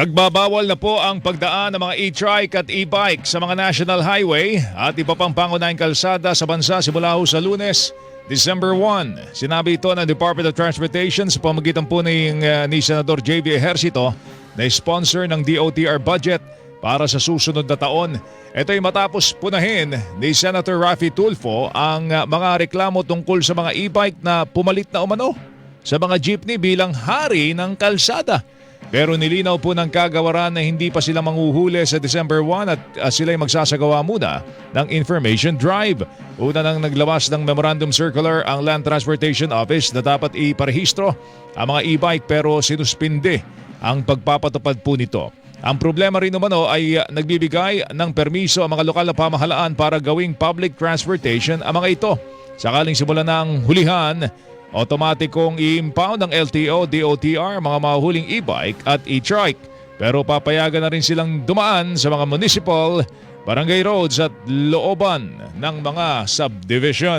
Nagbabawal na po ang pagdaan ng mga e-trike at e-bike sa mga national highway at iba pang pangunahing kalsada sa bansa simula ho sa lunes, December 1. Sinabi ito ng Department of Transportation sa pamagitan po ni, uh, ni Senador J.V. Ejercito na sponsor ng DOTR budget para sa susunod na taon. Ito ay matapos punahin ni Senator Raffy Tulfo ang uh, mga reklamo tungkol sa mga e-bike na pumalit na umano sa mga jeepney bilang hari ng kalsada. Pero nilinaw po ng kagawaran na hindi pa sila manghuhuli sa December 1 at uh, sila'y magsasagawa muna ng information drive. Una nang naglawas ng memorandum circular ang Land Transportation Office na dapat iparehistro ang mga e-bike pero sinuspinde ang pagpapatupad po nito. Ang problema rin umano ay uh, nagbibigay ng permiso ang mga lokal na pamahalaan para gawing public transportation ang mga ito. Sakaling simulan ng hulihan, Otomatikong i-impound ng LTO, DOTR, mga mahuhuling e-bike at e-trike. Pero papayagan na rin silang dumaan sa mga municipal, barangay roads at looban ng mga subdivision.